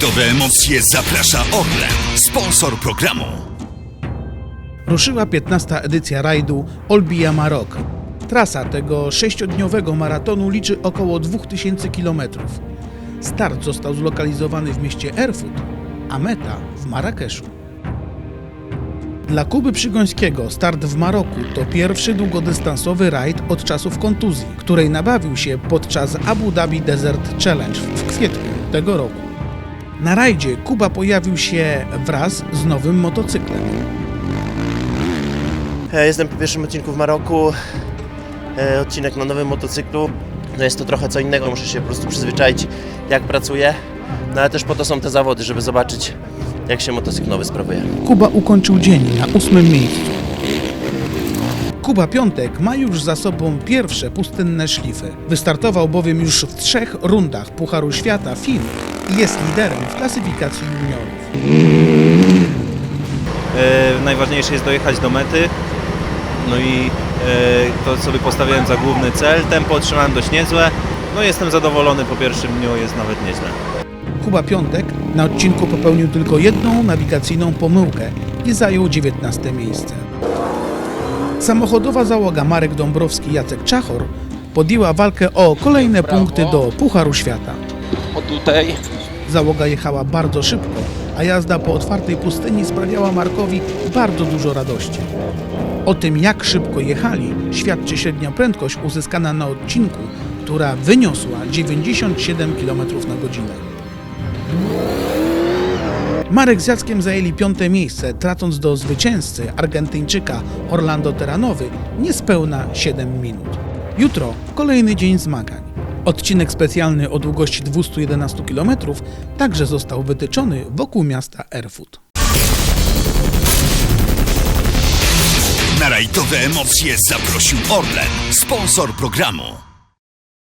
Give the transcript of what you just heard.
rajdowe emocje zaprasza Orlen, sponsor programu. Ruszyła 15. edycja rajdu Olbia Marok. Trasa tego sześciodniowego maratonu liczy około 2000 km. Start został zlokalizowany w mieście Erfurt, a meta w Marrakeszu. Dla Kuby Przygońskiego start w Maroku to pierwszy długodystansowy rajd od czasów kontuzji, której nabawił się podczas Abu Dhabi Desert Challenge w kwietniu tego roku. Na rajdzie Kuba pojawił się wraz z nowym motocyklem. E, Jestem po pierwszym odcinku w Maroku. E, Odcinek na nowym motocyklu. No jest to trochę co innego, muszę się po prostu przyzwyczaić, jak pracuję. No ale też po to są te zawody, żeby zobaczyć, jak się motocykl nowy sprawuje. Kuba ukończył dzień na ósmym miejscu. Kuba Piątek ma już za sobą pierwsze pustynne szlify. Wystartował bowiem już w trzech rundach Pucharu Świata FIM i jest liderem w klasyfikacji juniorów. E, najważniejsze jest dojechać do mety. No i e, to sobie postawiłem za główny cel. Tempo otrzymałem dość niezłe. No jestem zadowolony po pierwszym dniu, jest nawet nieźle. Kuba Piątek na odcinku popełnił tylko jedną nawigacyjną pomyłkę i zajął 19 miejsce. Samochodowa załoga Marek Dąbrowski i Jacek Czachor podjęła walkę o kolejne punkty do Pucharu Świata. O tutaj Załoga jechała bardzo szybko, a jazda po otwartej pustyni sprawiała Markowi bardzo dużo radości. O tym, jak szybko jechali, świadczy średnia prędkość uzyskana na odcinku, która wyniosła 97 km na godzinę. Marek z Jackiem zajęli piąte miejsce, tracąc do zwycięzcy Argentyńczyka Orlando Terranowy niespełna 7 minut. Jutro kolejny dzień zmagań. Odcinek specjalny o długości 211 km także został wytyczony wokół miasta Erfurt. Na rajdowe emocje zaprosił Orlen, sponsor programu.